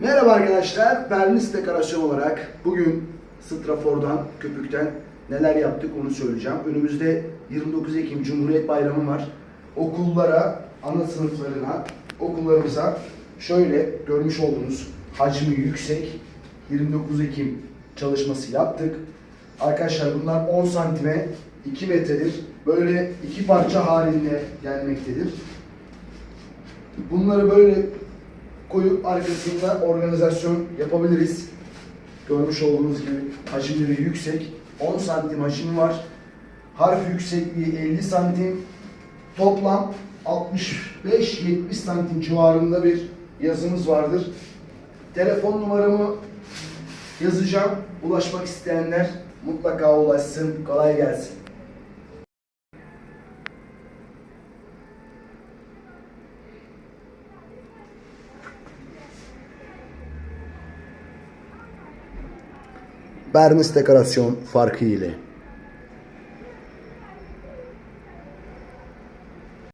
Merhaba arkadaşlar, Bernis Dekorasyon olarak bugün Strafor'dan, Köpük'ten neler yaptık onu söyleyeceğim. Önümüzde 29 Ekim Cumhuriyet Bayramı var. Okullara, ana sınıflarına, okullarımıza şöyle görmüş olduğunuz hacmi yüksek 29 Ekim çalışması yaptık. Arkadaşlar bunlar 10 santime 2 metredir. Böyle iki parça halinde gelmektedir. Bunları böyle koyup arkasında organizasyon yapabiliriz. Görmüş olduğunuz gibi hacimleri yüksek. 10 santim hacim var. Harf yüksekliği 50 santim. Toplam 65-70 santim civarında bir yazımız vardır. Telefon numaramı yazacağım. Ulaşmak isteyenler mutlaka ulaşsın. Kolay gelsin. Bernis dekorasyon farkı ile.